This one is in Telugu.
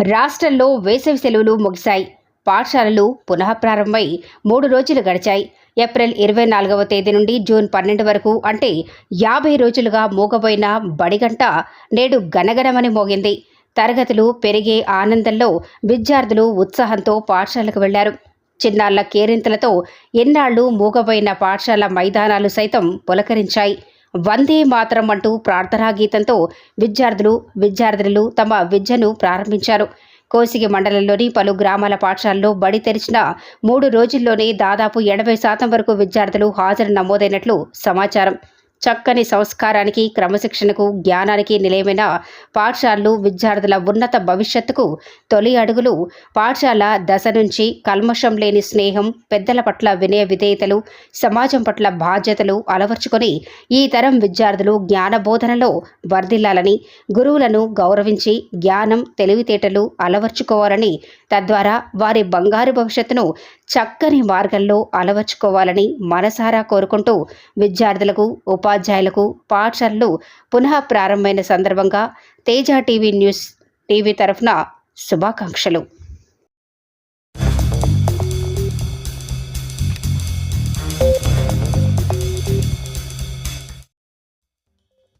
రాష్ట్రంలో వేసవి సెలవులు ముగిశాయి. పాఠశాలలు పునః ప్రారంభమై మూడు రోజులు గడిచాయి. ఏప్రిల్ ఇరవై నాలుగవ తేదీ నుండి జూన్ పన్నెండు వరకు అంటే యాభై రోజులుగా మూగబోయిన బడిగంట నేడు గనగనమని మోగింది. తరగతులు పెరిగే ఆనందంలో విద్యార్థులు ఉత్సాహంతో పాఠశాలకు వెళ్ళారు. చిన్నాళ్ళ కేరింతలతో ఎన్నాళ్ళు మూగబోయిన పాఠశాల మైదానాలు సైతం పులకరించాయి. వందే మాతరం అంటూ ప్రార్థనా గీతంతో విద్యార్థులు విద్యార్థినులు తమ విద్యను ప్రారంభించారు. కోసిగి మండలంలోని పలు గ్రామాల పాఠశాలలో బడి తెరిచిన మూడు రోజుల్లోనే దాదాపు ఎనభై శాతం వరకు విద్యార్థులు హాజరు నమోదైనట్లు సమాచారం. చక్కని సంస్కారానికి క్రమశిక్షణకు జ్ఞానానికి నిలయమైన పాఠశాలలు విద్యార్థుల ఉన్నత భవిష్యత్తుకు తొలి అడుగులు. పాఠశాల దశ నుంచి కల్మషం లేని స్నేహం పెద్దల పట్ల వినయ విధేయతలు సమాజం పట్ల బాధ్యతలు అలవర్చుకొని ఈ తరం విద్యార్థులు జ్ఞానబోధనలో వర్ధిల్లాలని గురువులను గౌరవించి జ్ఞానం తెలివితేటలు అలవర్చుకోవాలని తద్వారా వారి బంగారు భవిష్యత్తును చక్కని మార్గంలో అలవర్చుకోవాలని మనసారా కోరుకుంటూ విద్యార్థులకు ఉపాధ్యాయులకు పాఠశాలలు పునః ప్రారంభమైన సందర్భంగా తేజ టీవీ న్యూస్ టీవీ తరఫున శుభాకాంక్షలు.